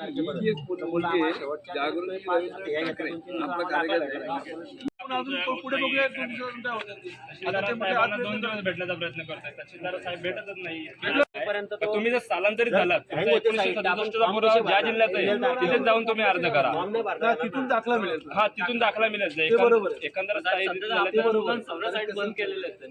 जागृती आपला कार्यकर्ता अजून पुढे बघूया दोन दिवसानंतर होतं. आता ते म्हणजे साहेबांना आज दोन दिवस भेटण्याचा प्रयत्न करताय तहसीलदार साहेब भेटतच नाही पर्यंत तो- तुम्ही जर स्थलांतरित झालात तुमचा होते एकोणीसशे साहेब, आपण सदुसष्टचा फॉर्म पुरावा कसे ज्या? जिल्ह्यात आहे तिथेच जाऊन तुम्ही अर्ज करा नाही. हा, तिथून दाखला मिळेल हा तिथून दाखला ते बरोबर आहे. एकंदर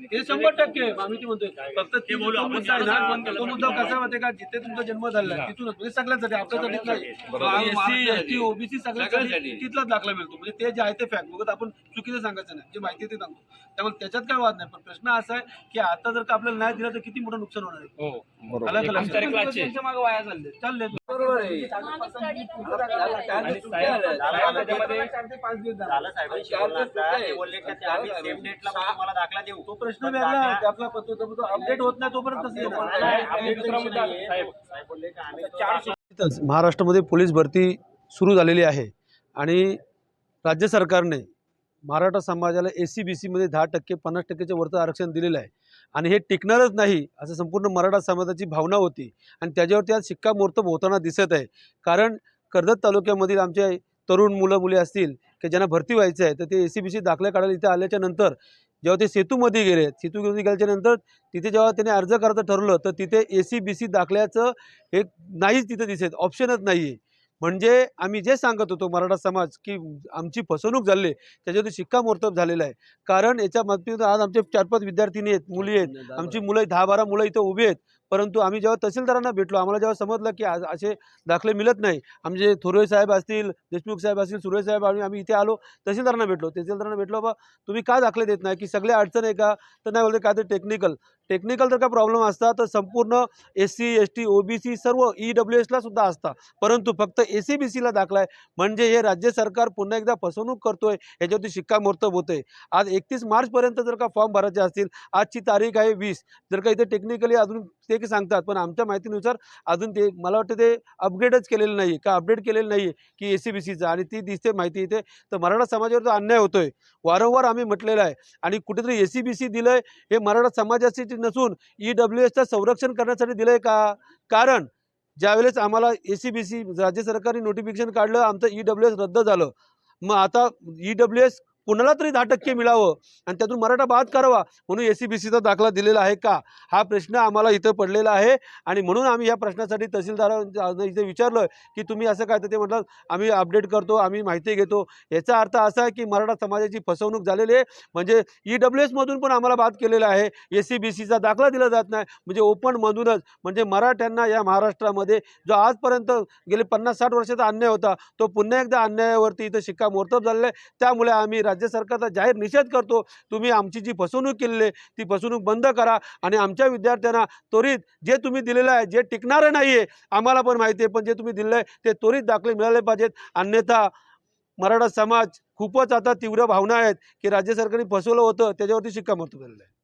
हे शंभर टक्के. आम्ही ते म्हणतोय फक्त ते बोलू आपण काय ना तो मुद्दा कसा माहिती का जिथे तुमचा जन्म झाला तिथूनच म्हणजे सगळ्यांसाठी आपल्यासाठीच नाही एससी एसटी ओबीसी सगळ्यांसाठी तिथलाच दाखला मिळतो म्हणजे ते जे आहे ते फॅक्ट बघत आपण चुकीचं सांगायचं नाही जे माहिती आहे ते सांगतो. त्यामुळे त्याच्यात काय वाद नाही पण प्रश्न असा आहे की आता जर का आपल्याला न्याय दिला तर किती मोठं नुकसान होणार आहे? हो आलं का. त्यांच्या मागे वाया चालले. चालले. बरोबर आहे. आणि साहेब साहेब त्याच्यामध्ये झालं साहेबांशी बोलला. असता. ते बोलले की ते आम्ही same date ला तुम्हाला दाखला देऊ. तो प्रश्न वेगळा आहे ते आपला पद्धत अपडेट होत नाही तोपर्यंत तसं येणार. आणि दुसरा मुद्दा साहेब. साहेब बोलले की आम्ही तो- इथंच महाराष्ट्रामध्ये पोलीस भरती सुरू झालेली आहे आणि राज्य सरकारने मराठा समाजाला ए सी बी सीमध्ये दहा टक्के पन्नास टक्केच्या वरचं आरक्षण दिलेलं आहे. आणि हे टिकणारच नाही असं संपूर्ण मराठा समाजाची भावना होती. आणि त्याच्यावरती आज शिक्कामोर्तब होताना दिसत आहे. कारण कर्जत तालुक्यामधील आमचे तरुण मुलं मुली असतील की ज्यांना भरती व्हायचं आहे तर ते ए सी बी सी दाखल्या काढायला इथे आल्याच्यानंतर जेव्हा ते सेतूमध्ये गेले सेतूमध्ये गेल्याच्यानंतर तिथे जेव्हा त्याने अर्ज करायचं ठरवलं तर तिथे ए सी बी सी दाखल्याचं एक नाहीच तिथे दिसत ऑप्शनच नाही आहे म्हणजे आम्ही जे सांगत होतो मराठा समाज की आमची फसवणूक झाली त्याच्यावरती शिक्कामोर्तब झालेलं आहे. कारण याच्या बाबतीत आज आमचे चार पाच विद्यार्थिनी आहेत मुली आहेत. आमची मुलं दहा बारा मुलं इथं उभी आहेत. परंतु आम्ही जेव्हा तहसीलदारांना भेटलो आम्हाला जेव्हा समजलं की आज असे दाखले मिळत नाही आमचे थोरवे साहेब असतील देशमुख साहेब असतील सुरे साहेब आणि आम्ही इथे आलो तहसीलदारांना भेटलो. तहसीलदारांना भेटलो बा तुम्ही का दाखले देत नाही? की सगळे अडचण आहे का? तर नाही बोलते काय तर टेक्निकल टेक्निकल जर का प्रॉब्लेम असता तर संपूर्ण S C S T O B C सर्व ई डब्ल्यू एसला सुद्धा असता परंतु फक्त ए सी बी सीला दाखला आहे म्हणजे हे राज्य सरकार पुन्हा एकदा फसवणूक करतोय याच्यावरती शिक्कामोर्तब होतंय. आज एकतीस मार्चपर्यंत जर का फॉर्म भरायचे असतील आजची तारीख आहे वीस. जर का इथे टेक्निकली अजून ते की सांगतात. पण आमच्या माहितीनुसार अजून ते मला वाटतं ते अपग्रेडच केलेलं नाही का अपडेट केलेलं नाही की ए सी बी सीचं आणि ती दिसते माहिती इथे. तर मराठा समाजावर तो अन्याय आहे वारंवार आम्ही म्हटलेलं आहे. आणि कुठेतरी ए सी बी सी दिलं आहे हे मराठा समाजासाठी नसून ई डब्ल्यू एसचं संरक्षण करण्यासाठी दिलं आहे का? कारण ज्यावेळेस आम्हाला ए सी बी सी राज्य सरकारने नोटिफिकेशन काढलं आमचं ई डब्ल्यू एस रद्द झालं. मग आता ई डब्ल्यू एस कुणाला तरी दहा टक्के मिळावं आणि त्यातून मराठा बाद करावा म्हणून ए सी बी सीचा दाखला दिलेला आहे का? हा प्रश्न आम्हाला इथं पडलेला आहे आणि म्हणून आम्ही या प्रश्नासाठी तहसीलदारांना इथे विचारलं की तुम्ही असं काय तर ते म्हटलं आम्ही अपडेट करतो आम्ही माहिती घेतो. याचा अर्थ असा आहे की मराठा समाजाची फसवणूक झालेली आहे. म्हणजे ई डब्ल्यू एसमधून पण आम्हाला बाद केलेला आहे. ए सी बी सीचा दाखला दिला जात नाही. म्हणजे ओपनमधूनच म्हणजे मराठ्यांना या महाराष्ट्रामध्ये जो आजपर्यंत गेले पन्नास साठ वर्षाचा अन्याय होता तो पुन्हा एकदा अन्यायावरती इथं शिक्कामोर्तब झालेला आहे. त्यामुळे आम्ही राज राज्य सरकारचा जाहीर निषेध करतो. तुम्ही आमची जी फसवणूक केलेली आहे ती फसवणूक बंद करा आणि आमच्या विद्यार्थ्यांना त्वरित जे तुम्ही दिलेलं आहे जे टिकणारं नाही आहे आम्हाला पण माहिती आहे पण जे तुम्ही दिलं आहे ते त्वरित दाखले मिळाले पाहिजेत. अन्यथा मराठा समाज खूपच आता तीव्र भावना आहेत की राज्य सरकारने फसवलं होतं त्याच्यावरती शिक्कामोर्तब झालेलं आहे.